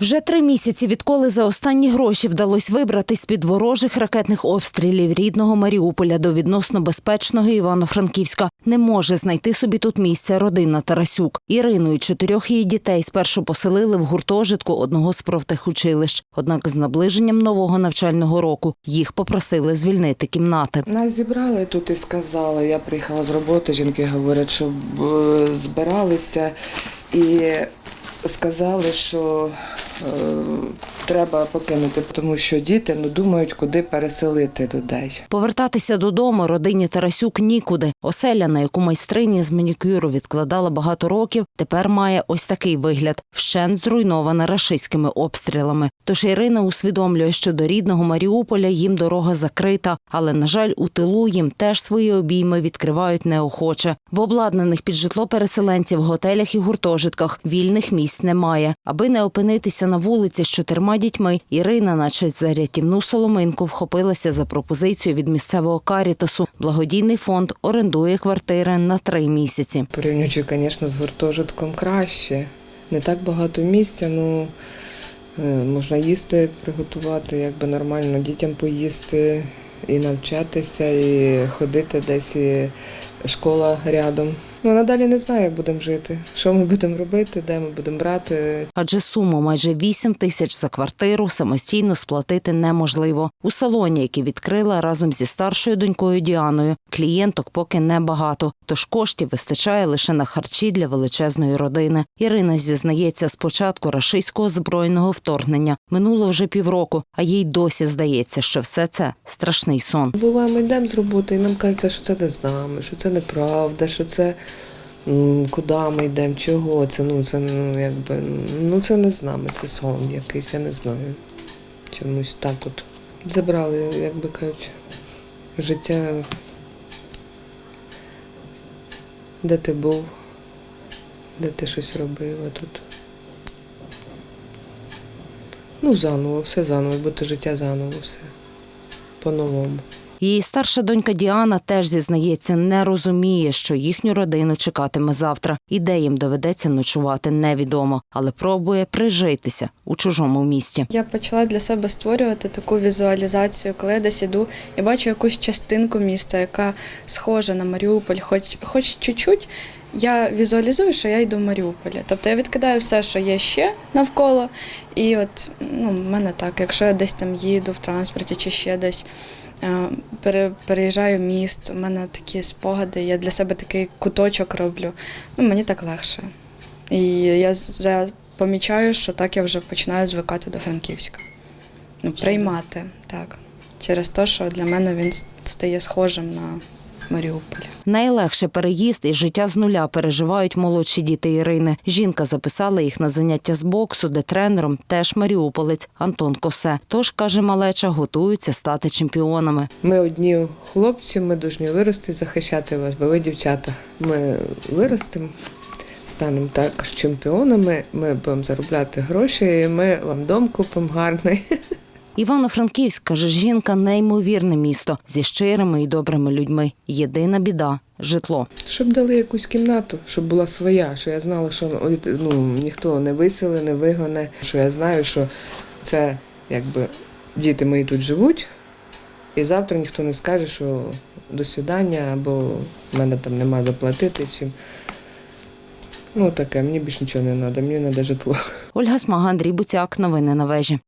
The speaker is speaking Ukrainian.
Вже три місяці, відколи за останні гроші вдалося вибратись з-під ворожих ракетних обстрілів рідного Маріуполя до відносно безпечного Івано-Франківська, не може знайти собі тут місця родина Тарасюк. Ірину і чотирьох її дітей спершу поселили в гуртожитку одного з профтехучилищ. Однак з наближенням нового навчального року їх попросили звільнити кімнати. Нас зібрали тут і сказали. Я приїхала з роботи. Жінки говорять, що е, збиралися і сказали, що е, треба покинути, тому що діти ну, думають, куди переселити людей. Повертатися додому родині Тарасюк нікуди. Оселя, на яку майстрині з манікюру відкладала багато років, тепер має ось такий вигляд вщент зруйнована рашистськими обстрілами. Тож Ірина усвідомлює, що до рідного Маріуполя їм дорога закрита, але на жаль, у тилу їм теж свої обійми відкривають неохоче. В обладнаних під житло переселенців готелях і гуртожитках вільних місць немає. Аби не опинитися на вулиці з чотирма дітьми, Ірина, наче за рятівну соломинку, вхопилася за пропозицію від місцевого карітасу. Благодійний фонд орендує квартири на три місяці. Порівнюючи, звісно, з гуртожитком краще. Не так багато місця, ну е, можна їсти, приготувати, якби нормально дітям поїсти, і навчатися, і ходити десь, і школа рядом. Ну, надалі не знаю, як будемо жити, що ми будемо робити, де ми будемо брати. Адже суму майже 8 тисяч за квартиру самостійно сплатити неможливо. У салоні, який відкрила разом зі старшою донькою Діаною, клієнток поки небагато, тож коштів вистачає лише на харчі для величезної родини. Ірина зізнається, з початку рашистського збройного вторгнення минуло вже півроку, а їй досі здається, що все це страшний сон. Буває, ми йдемо з роботи, і нам кажеться, що це не з нами, що це неправда, що це куди ми йдемо, чого це. Ну це ну якби ну це не з нами, це сон якийсь, я не знаю. Чомусь так от. Забрали, як би кажуть, життя. Де ти був, де ти щось робив, а тут. Ну, заново, все заново, як будто життя заново, все. По-новому. Її старша донька Діана теж зізнається, не розуміє, що їхню родину чекатиме завтра, і де їм доведеться ночувати, невідомо, але пробує прижитися у чужому місті. Я почала для себе створювати таку візуалізацію, коли я десь іду і бачу якусь частинку міста, яка схожа на Маріуполь, хоч хоч чуть-чуть. Я візуалізую, що я йду в Маріуполі. Тобто я відкидаю все, що є ще навколо. І от ну, в мене так, якщо я десь там їду в транспорті чи ще десь е, переїжджаю міст, у мене такі спогади, я для себе такий куточок роблю. Ну, мені так легше. І я, я помічаю, що так я вже починаю звикати до Франківська. Ну, приймати, так. Через те, що для мене він стає схожим на Маріуполь. Найлегше переїзд і життя з нуля переживають молодші діти Ірини. Жінка записала їх на заняття з боксу, де тренером теж маріуполець Антон Косе. Тож каже малеча, готуються стати чемпіонами. Ми одні хлопці, ми повинні вирости, захищати вас, бо ви дівчата. Ми виростемо, станемо також чемпіонами, ми будемо заробляти гроші, і ми вам дом купимо гарний. Івано-Франківськ, каже жінка, неймовірне місто зі щирими і добрими людьми. Єдина біда житло. Щоб дали якусь кімнату, щоб була своя, що я знала, що ну, ніхто не виселе, не вигоне, що я знаю, що це якби діти мої тут живуть, і завтра ніхто не скаже, що до свидання, або в мене там нема заплатити чим. Ну таке, мені більше нічого не треба, мені треба житло. Ольга Смага, Андрій Буцяк. Новини на вежі.